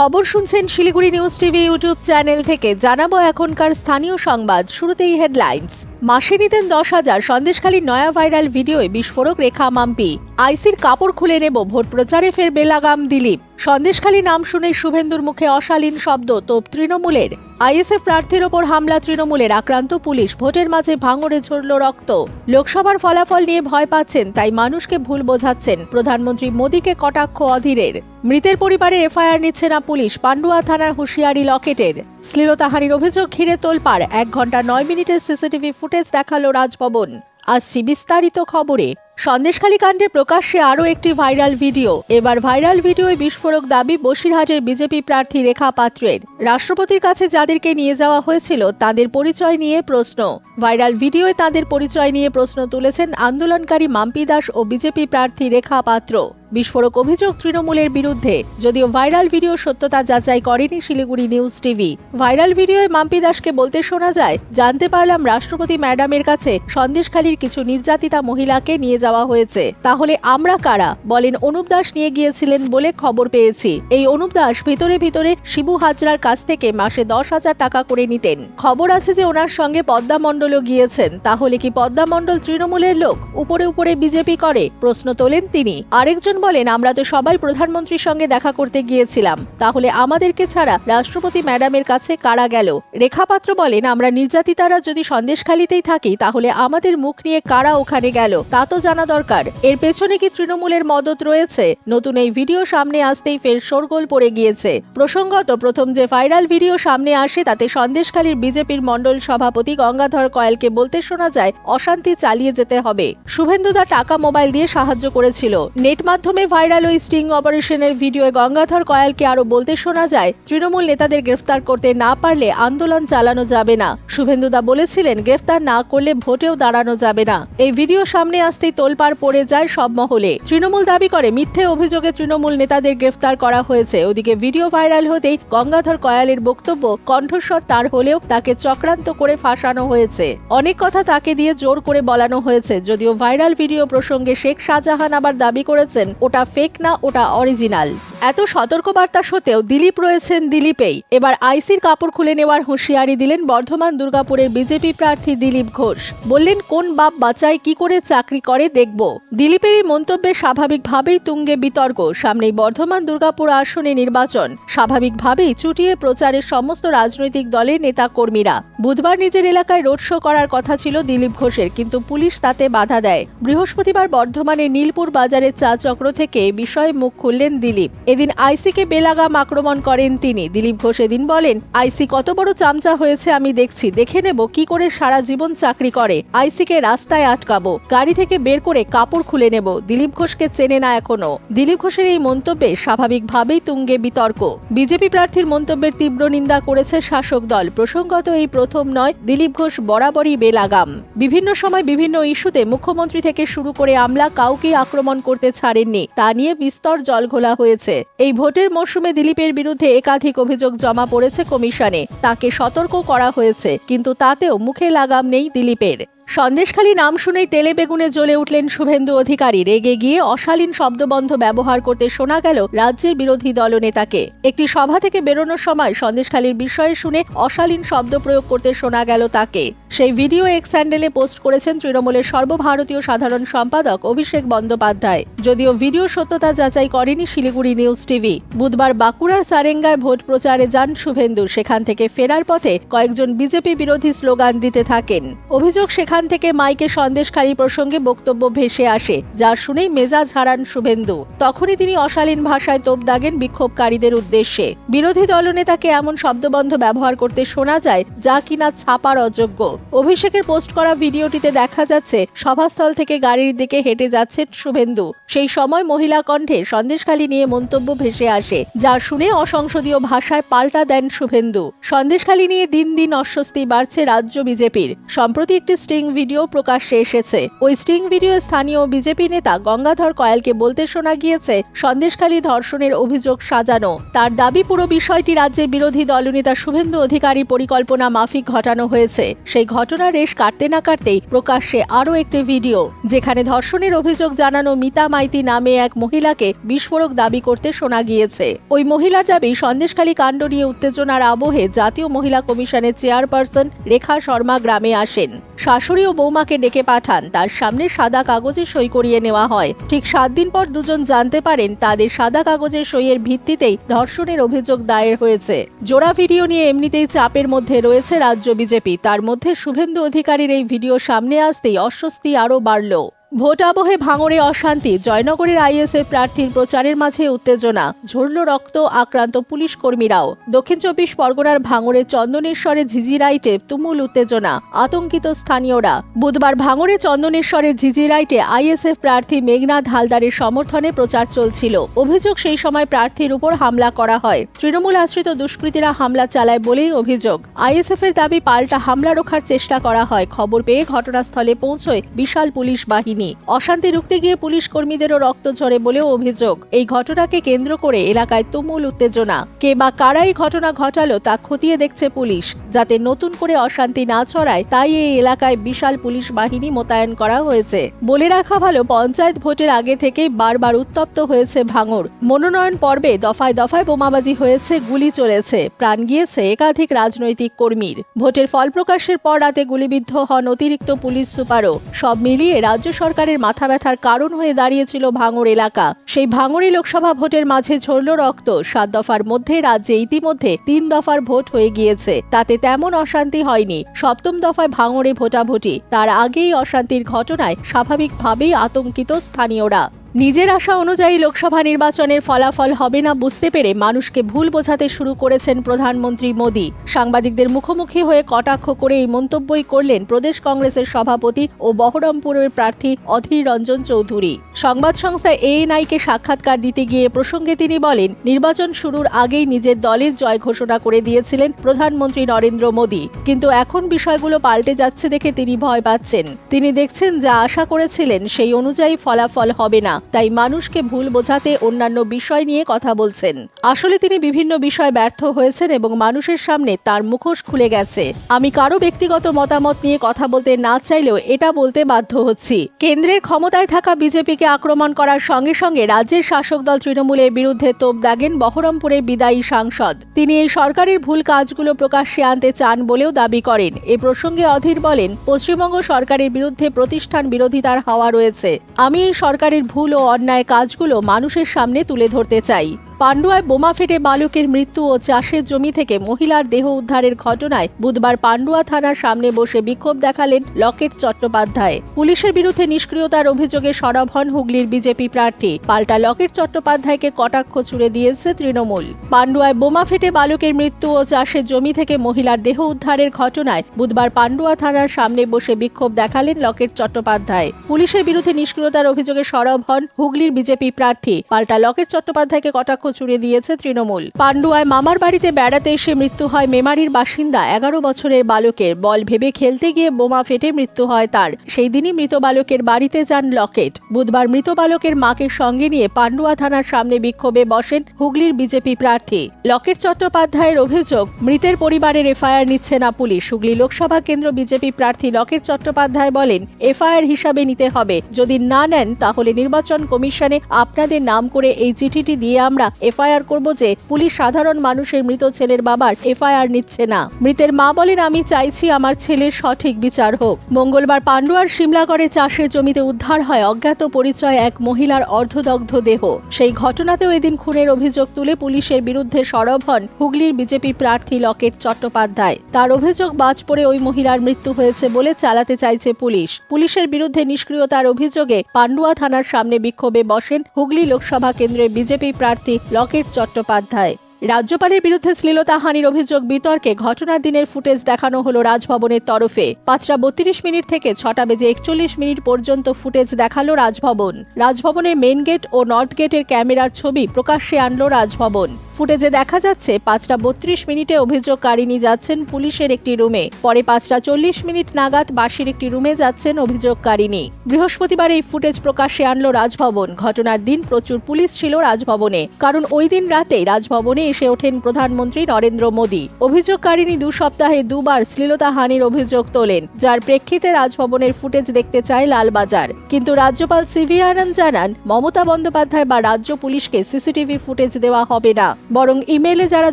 খবর শুনছেন Siliguri news TV YouTube channel থেকে। জানাব এখনকার স্থানীয় সংবাদ। শুরুতেই হেডলাইন্স। মাসে নিতেন দশ হাজার। সন্দেশখালী নয়া ভাইরাল ভিডিওয় বিস্ফোরক রেখা মাম্পি। আইসির কাপড় খুলে নেব, ভোট প্রচারে ফের বেলাগাম দিলীপ। সন্দেশখালী নাম শুনে শুভেন্দুর মুখে অশালীন শব্দ। তোপ তৃণমূলের, আইএসএফ প্রার্থীর ওপর হামলা, তৃণমূলের আক্রান্ত পুলিশ। ভোটের মাঝে ভাঙড়ে ঝরল রক্ত। লোকসভার ফলাফল নিয়ে ভয় পাচ্ছেন, তাই মানুষকে ভুল বোঝাচ্ছেন। প্রধানমন্ত্রী মোদীকে কটাক্ষ অধীরের। মৃতের পরিবারে এফআইআর নিচ্ছে না পুলিশ। পান্ডুয়া থানার হুঁশিয়ারি লকেটের। শ্লীলতাহানির অভিযোগ ঘিরে তোলপাড়। এক ঘণ্টা নয় মিনিটের সিসিটিভি ফুটেজ দেখাল রাজভবন। আসছি বিস্তারিত খবরে। সন্দেশখালী কাণ্ডে প্রকাশ্যে আরও একটি ভাইরাল ভিডিও। এবার ভাইরাল ভিডিওয় বিস্ফোরক দাবি বসিরহাটের বিজেপি প্রার্থী রেখা পাত্রের। রাষ্ট্রপতির কাছে যাদেরকে নিয়ে যাওয়া হয়েছিল, তাদের পরিচয় নিয়ে প্রশ্ন। ভাইরাল ভিডিওয় তাদের পরিচয় নিয়ে প্রশ্ন তুলেছেন আন্দোলনকারী মাম্পি দাস ও বিজেপি প্রার্থী রেখা পাত্র। বিস্ফোরক অভিযোগ তৃণমূলের বিরুদ্ধে। যদিও ভাইরাল ভিডিও সত্যতা যাচাই করেনি শিলিগুড়ি নিউজ টিভি। ভাইরাল ভিডিওয় মাম্পি দাসকে বলতে শোনা যায়, জানতে পারলাম রাষ্ট্রপতি ম্যাডামের কাছে সন্দেশখালীর কিছু নির্যাতিতা মহিলাকে নিয়ে যাওয়া হয়েছে। তাহলে আমরা কারা? বলেন অনুপ দাস নিয়ে গিয়েছিলেন বলে খবর পেয়েছি। এই অনুপ দাস ভিতরে ভিতরে শিবু হাজরার কাছ থেকে মাসে দশ হাজার টাকা করে নিতেন। খবর আছে যে ওনার সঙ্গে পদ্মা মণ্ডলও গিয়েছেন। তাহলে কি পদ্মা মণ্ডল তৃণমূলের লোক? উপরে উপরে বিজেপি করে? প্রশ্ন তোলেন তিনি। আরেকজন বলেন, আমরা তো সবাই প্রধানমন্ত্রীর সঙ্গে দেখা করতে গিয়েছিলাম। তাহলে আমাদেরকে ছাড়া রাষ্ট্রপতি ম্যাডামের কাছে কারা গেল? রেখাপাত্র বলেন, আমরা নির্যাতিতারা যদি সন্দেশখালিতেই থাকি, তাহলে আমাদের মুখ নিয়ে কারা ওখানে গেল? তা তো জানা দরকার। এর পেছনে কি তৃণমূলের মদত রয়েছে? নতুন এই ভিডিও সামনে আসতেই ফের শোরগোল পড়ে গিয়েছে। প্রসঙ্গত, প্রথম যে ভাইরাল ভিডিও সামনে আসে, তাতে সন্দেশখালীর বিজেপির মণ্ডল সভাপতি গঙ্গাধর কয়েলকে বলতে শোনা যায়, অশান্তি চালিয়ে যেতে হবে। শুভেন্দুদা টাকা মোবাইল দিয়ে সাহায্য করেছিল। নেট মাধ্যমে ভাইরাল ওই স্টিং অপারেশনের ভিডিওয়ে গঙ্গাধর কয়ালকে আরও বলতে শোনা যায়, তৃণমূল নেতাদের গ্রেফতার করতে না পারলে আন্দোলন চালানো যাবে না। শুভেন্দুদা বলেছিলেন, গ্রেফতার না করলে ভোটেও দাঁড়ানো যাবে না। এই ভিডিও সামনে আসতেই তোলপাড় পড়ে যায় সব মহলে। তৃণমূল দাবি করে, মিথ্যে অভিযোগে তৃণমূল নেতাদের গ্রেফতার করা হয়েছে। ওদিকে ভিডিও ভাইরাল হতেই গঙ্গাধর কয়ালের বক্তব্য, কণ্ঠস্বর তার হলেও তাকে চক্রান্ত করে ফাঁসানো হয়েছে। অনেক কথা তাকে দিয়ে জোর করে বলানো হয়েছে, যদিও ভাইরাল ভিডিও প্রসঙ্গে শেখ শাহজাহান আবার দাবি করেছেন ওটা ফেক না ওটা অরিজিনাল এত সতর্কবার্তা সত্ত্বেও দিলীপ রয়েছেন দিলীপেই। এবার আইসির কাপড় খুলে নেওয়ার হুঁশিয়ারি দিলেন বর্ধমান দুর্গাপুরের বিজেপি প্রার্থী দিলীপ ঘোষ। বললেন, কোন বাপ বাচ্চায় কি করে চাকরি করে, দেখব। দিলীপের এই মন্তব্যে স্বাভাবিকভাবেই তুঙ্গে বিতর্ক। সামনেই বর্ধমান দুর্গাপুর আসনে নির্বাচন। স্বাভাবিকভাবেই চুটিয়ে প্রচারের সমস্ত রাজনৈতিক দলের নেতা কর্মীরা বুধবার নিজের এলাকায় রোড শো করার কথা ছিল দিলীপ ঘোষের, কিন্তু পুলিশ তাতে বাধা দেয়। বৃহস্পতিবার বর্ধমানের নীলপুর বাজারের চা চক্র থেকে বিষয়ে মুখ খুললেন দিলীপ। এদিন আইসিকে বেলাগাম আক্রমণ করেন তিনি। দিলীপ ঘোষ এদিন বলেন, আইসি কত বড় চামচা হয়েছে আমি দেখছি। দেখে নেব কি করে সারা জীবন চাকরি করে। আইসিকে রাস্তায় আটকাবো। গাড়ি থেকে বের করে কাপড় খুলে নেব। দিলীপ ঘোষকে চেনে না এখনও। দিলীপ ঘোষের এই মন্তব্যে স্বাভাবিকভাবেই তুঙ্গে বিতর্ক। বিজেপি প্রার্থীর মন্তব্যের তীব্র নিন্দা করেছে শাসক দল। প্রসঙ্গত, এই প্রথম নয়, দিলীপ ঘোষ বরাবরই বেলাগাম। বিভিন্ন সময় বিভিন্ন ইস্যুতে মুখ্যমন্ত্রী থেকে শুরু করে আমলা কাউকেই আক্রমণ করতে ছাড়েননি। তা নিয়ে বিস্তর জল ঘোলা হয়েছে। এই ভোটের মরশুমে দিলীপের বিরুদ্ধে একাধিক অভিযোগ জমা পড়েছে কমিশনে। তাকে সতর্ক করা হয়েছে, কিন্তু তাতেও মুখে লাগাম নেই দিলীপের। সন্দেশখালী নাম শুনেই তেলে বেগুনে জ্বলে উঠলেন শুভেন্দু অধিকারী। রেগে গিয়ে অশালীন শব্দবন্ধ ব্যবহার করতে শোনা গেল রাজ্যের বিরোধী দলনেতাকে। একটি সভা থেকে বেরোনোর সময় সন্দেশখালীর বিষয়ে শুনে অশালীন শব্দ প্রয়োগ করতে শোনা গেল তাকে। সেই ভিডিও এক্স স্যান্ডেলে পোস্ট করেছেন তৃণমূলের সর্বভারতীয় সাধারণ সম্পাদক অভিষেক বন্দ্যোপাধ্যায়। যদিও ভিডিও সত্যতা যাচাই করেনি শিলিগুড়ি নিউজ টিভি। বুধবার বাঁকুড়ার সারেঙ্গায় ভোট প্রচারে যান শুভেন্দু। সেখান থেকে ফেরার পথে কয়েকজন বিজেপি বিরোধী স্লোগান দিতে থাকেন। অভিযোগ সেখান থেকে মাইকে সন্দেশকারী প্রসঙ্গে বক্তব্য ভেসে আসে, যা শুনেই মেজাজ হারান শুভেন্দু। তখনই তিনি অশালীন ভাষায় তোপ দাগেন বিক্ষোভকারীদের উদ্দেশ্যে। বিরোধী দলনেতাকে এমন শব্দবন্ধ ব্যবহার করতে শোনা যায়, যা কিনা ছাপার অযোগ্য। অভিষেকের পোস্ট করা ভিডিওটিতে দেখা যাচ্ছে, সভাস্থল থেকে গাড়ির দিকে হেঁটে যাচ্ছেন শুভেন্দু। সেই সময় মহিলা কণ্ঠে সন্দেশখালী নিয়ে মন্তব্য ভেসে আসে, যা শুনে অসংসদীয় ভাষায় পাল্টা দেন শুভেন্দু। সন্দেশখালী নিয়ে দিন দিন অস্বস্তি বাড়ছে রাজ্য বিজেপির। সম্প্রতি একটি স্ট্রিং ভিডিও প্রকাশ্যে এসেছে। ওই স্ট্রিং ভিডিও স্থানীয় বিজেপি নেতা গঙ্গাধর কয়ালকে বলতে শোনা গিয়েছে, সন্দেশখালী ধর্ষণের অভিযোগ সাজানো। তার দাবি, পুরো বিষয়টি রাজ্যের বিরোধী দলনেতা শুভেন্দু অধিকারী পরিকল্পনা মাফিক ঘটানো হয়েছে। সেই ঘটনার রেশ কাটতে না কাটতেই প্রকাশ্যে আরও একটি ভিডিও, যেখানে ধর্ষণের অভিযোগ জানানো মিতা মাইতি নামে এক মহিলাকে বিস্ফোরক দাবি করতে শোনা গিয়েছে। ওই মহিলার দাবি, সন্দেশখালী কাণ্ড নিয়ে উত্তেজনার আবহে জাতীয় মহিলা কমিশনের চেয়ারপারসন রেখা শর্মা গ্রামে আসেন। শাশুড়ি ও বৌমাকে ডেকে পাঠান, তার সামনে সাদা কাগজে সই করিয়ে নেওয়া হয়। ঠিক সাত দিন পর দুজন জানতে পারেন, তাদের সাদা কাগজের সইয়ের ভিত্তিতেই ধর্ষণের অভিযোগ দায়ের হয়েছে। জোড়া ভিডিও নিয়ে এমনিতেই চাপের মধ্যে রয়েছে রাজ্য বিজেপি, তার মধ্যে শুভেন্দু অধিকারীর এই ভিডিও সামনে আসতেই অস্বস্তি আরও বাড়ল। ভোট আবহে ভাঙড়ে অশান্তি। জয়নগরের আইএসএফ প্রার্থীর প্রচারের মাঝে উত্তেজনা, ঝরল রক্ত আক্রান্ত পুলিশ কর্মীরাও। দক্ষিণ চব্বিশ পরগনার ভাঙড়ের চন্দনেশ্বরে ঝিঝিরাইটে তুমুল উত্তেজনা, আতঙ্কিত স্থানীয়রা। বুধবার ভাঙড়ে চন্দনেশ্বরের ঝিঝিরাইটে আইএসএফ প্রার্থী মেঘনাথ হালদারের সমর্থনে প্রচার চলছিল। অভিযোগ সেই সময় প্রার্থীর উপর হামলা করা হয়। তৃণমূল আশ্রিত দুষ্কৃতীরা হামলা চালায় বলেই অভিযোগ। আইএসএফ এর দাবি পাল্টা হামলা রোখার চেষ্টা করা হয়। খবর পেয়ে ঘটনাস্থলে পৌঁছয় বিশাল পুলিশ বাহিনী। অশান্তি রুখতে গিয়ে পুলিশ কর্মীদেরও রক্ত ঝরে বলেও অভিযোগ। এই ঘটনাকে কেন্দ্র করে এলাকায় তুমুল উত্তেজনা। কে বা কারা এই ঘটনা ঘটালো তা খতিয়ে দেখছে পুলিশ। যাতে নতুন করে অশান্তি না ছড়ায়, তাই এই এলাকায় বিশাল পুলিশ বাহিনী মোতায়েন করা হয়েছে। বলে রাখা ভালো, পঞ্চায়েত ভোটের আগে থেকেই বারবার উত্তপ্ত হয়েছে ভাঙর মনোনয়ন পর্বে দফায় দফায় বোমাবাজি হয়েছে, গুলি চলেছে। প্রাণ গিয়েছে একাধিক রাজনৈতিক কর্মীর। ভোটের ফল প্রকাশের পর রাতে গুলিবিদ্ধ হন অতিরিক্ত পুলিশ সুপারও। সব মিলিয়ে রাজ্য সরকারের মাথা ব্যথার কারণ হয়ে দাঁড়িয়েছিল ভাঙর এলাকা। সেই ভাঙড়ি লোকসভা ভোটের মাঝে ঝরল রক্ত। সাত দফার মধ্যে রাজ্যে ইতিমধ্যে তিন দফার ভোট হয়ে গিয়েছে। তাতে তেমন অশান্তি হয়নি। সপ্তম দফায় ভাঙড়ে ভোটাভুটি। তার আগেই অশান্তির ঘটনায় স্বাভাবিকভাবেই আতঙ্কিত স্থানীয়রা। নিজের আশা অনুযায়ী লোকসভা নির্বাচনের ফলাফল হবে না বুঝতে পেরে মানুষকে ভুল বোঝাতে শুরু করেছেন প্রধানমন্ত্রী মোদী। সাংবাদিকদের মুখোমুখি হয়ে কটাক্ষ করে এই মন্তব্যই করলেন প্রদেশ কংগ্রেসের সভাপতি ও বহরমপুরের প্রার্থী অধীর রঞ্জন চৌধুরী। সংবাদ সংস্থা এএনআইকে সাক্ষাৎকার দিতে গিয়ে প্রসঙ্গে তিনি বলেন, নির্বাচন শুরুর আগেই নিজের দলের জয় ঘোষণা করে দিয়েছিলেন প্রধানমন্ত্রী নরেন্দ্র মোদী। কিন্তু এখন বিষয়গুলো পাল্টে যাচ্ছে দেখে তিনি ভয় পাচ্ছেন। তিনি দেখছেন যা আশা করেছিলেন সেই অনুযায়ী ফলাফল হবে না। তাই মানুষকে ভুল বোঝাতে অন্যান্য বিষয় নিয়ে কথা বলছেন। আসলে তিনি বিভিন্ন বিষয় ব্যর্থ হয়েছেন এবং মানুষের সামনে তার মুখোশ খুলে গেছে। আমি কারও ব্যক্তিগত মতামত নিয়ে কথা বলতে না চাইলেও এটা বলতে বাধ্য হচ্ছি। কেন্দ্রের ক্ষমতায় থাকা বিজেপিকে আক্রমণ করার সঙ্গে সঙ্গে রাজ্যের শাসক দল তৃণমূলের বিরুদ্ধে তোপ দাগেন বহরমপুরের বিদায়ী সাংসদ। তিনি এই সরকারের ভুল কাজগুলো প্রকাশ্যে আনতে চান বলেও দাবি করেন। এ প্রসঙ্গে অধীর বলেন, পশ্চিমবঙ্গ সরকারের বিরুদ্ধে প্রতিষ্ঠান বিরোধিতার হাওয়া রয়েছে। আমি এই সরকারের ভুল ও অন্যায় কাজগুলো মানুষের সামনে তুলে ধরতে চাই। পান্ডুয়ায় বোমা ফেটে বালকের মৃত্যু ও চাষের জমি থেকে মহিলার দেহ উদ্ধারের ঘটনায় বুধবার পান্ডুয়া থানার সামনে বসে বিক্ষোভ দেখালেন লকেট চট্টোপাধ্যায়। পুলিশের বিরুদ্ধে নিষ্ক্রিয়তার অভিযোগে সরব হন হুগলির বিজেপি প্রার্থী। পাল্টা লকেট চট্টোপাধ্যায়কে কটাক্ষ ছুড়ে দিয়েছে তৃণমূল। পান্ডুয়ায় বোমা ফেটে বালকের মৃত্যু ও চাষের জমি থেকে মহিলার দেহ উদ্ধারের ঘটনায় বুধবার পান্ডুয়া থানার সামনে বসে বিক্ষোভ দেখালেন লকেট চট্টোপাধ্যায়। পুলিশের বিরুদ্ধে নিষ্ক্রিয়তার অভিযোগে সরব হন হুগলির বিজেপি প্রার্থী। পাল্টা লকেট চট্টোপাধ্যায়কে কটাক্ষ ছুড়ে দিয়েছে তৃণমূল। পান্ডুয়ায় মামার বাড়িতে বেড়াতে এসে মৃত্যু হয় মেমারির বাসিন্দা। এগারো বছরের বালকের। বল ভেবে খেলতে গিয়ে বোমা ফেটে মৃত্যু হয় তার। সেই দিনই মৃত বালকের বাড়িতে যান লকেট। বুধবার মৃত বালকের মাকে সঙ্গে নিয়ে পান্ডুয়া থানার সামনে বিক্ষোভে বসেন হুগলির বিজেপি প্রার্থী। লকেট চট্টোপাধ্যায়ের অভিযোগ, মৃতের পরিবারের এফআইআর নিচ্ছে না পুলিশ। হুগলি লোকসভা কেন্দ্র বিজেপি প্রার্থী লকেট চট্টোপাধ্যায় বলেন, এফআইআর হিসাবে নিতে হবে। যদি না নেন, তাহলে নির্বাচন কমিশনে আপনাদের নাম করে এই চিঠিটি দিয়ে আমরা এফআইআর করব যে পুলিশ সাধারণ মানুষের মৃত ছেলের বাবার এফআইআর নিচ্ছে না। মৃতের মা বলেন, আমি চাইছি আমার ছেলের সঠিক বিচার হোক। মঙ্গলবার পান্ডুয়ার সিমলাগড়ে চাষের জমিতে উদ্ধার হয় অজ্ঞাত পরিচয় এক মহিলার অর্ধদগ্ধ দেহ। সেই ঘটনাতেও এদিন খুনের অভিযোগ তুলে পুলিশের বিরুদ্ধে সরব হন হুগলির বিজেপি প্রার্থী লকেট চট্টোপাধ্যায়। তার অভিযোগ, বাজ পড়ে ওই মহিলার মৃত্যু হয়েছে বলে চালাতে চাইছে পুলিশ। পুলিশের বিরুদ্ধে নিষ্ক্রিয়তার অভিযোগে পান্ডুয়া থানার সামনে বিক্ষোভে বসেন হুগলি লোকসভা কেন্দ্রের বিজেপি প্রার্থী লকেট চট্টোপাধ্যায়। রাজ্যপালের বিরুদ্ধে শ্লীলতাহানির অভিযোগ বিতর্কে ঘটনার দিনের ফুটেজ দেখানো হলো রাজভবনের তরফে। পাঁচটা বত্রিশ মিনিট থেকে ছটা বেজে একচল্লিশ মিনিট পর্যন্ত ফুটেজ দেখাল রাজভবন। রাজভবনের মেন গেট ও নর্থ গেটের ক্যামেরার ছবি প্রকাশ্যে আনলো রাজভবন। ফুটেজে দেখা যাচ্ছে, পাঁচটা বত্রিশ মিনিটে অভিযোগকারিনী যাচ্ছেন পুলিশের একটি রুমে। পরে পাঁচটা চল্লিশ মিনিট নাগাদ বাসির একটি রুমে যাচ্ছেন অভিযোগকারিনী বৃহস্পতিবার এই ফুটেজ প্রকাশ্যে আনলো রাজভবন। ঘটনার দিন প্রচুর পুলিশ ছিল রাজভবনে। কারণ ওই দিন রাতেই রাজভবনে এসে ওঠেন প্রধানমন্ত্রী নরেন্দ্র মোদী। অভিযোগকারিনী দু সপ্তাহে দুবার শ্লীলতাহানির অভিযোগ তোলেন, যার প্রেক্ষিতে রাজভবনের ফুটেজ দেখতে চায় লালবাজার। কিন্তু রাজ্যপাল সিভি আনন্দ জানান, মমতা বন্দ্যোপাধ্যায় বা রাজ্য পুলিশকে সিসিটিভি ফুটেজ দেওয়া হবে না। বরং ইমেলে যারা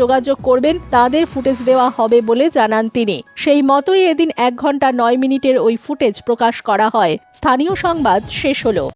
যোগাযোগ করবেন, তাদের ফুটেজ দেওয়া হবে বলে জানান তিনি। সেই মতোই এদিন এক ঘণ্টা নয় মিনিটের ওই ফুটেজ প্রকাশ করা হয়। স্থানীয় সংবাদ শেষ হলো।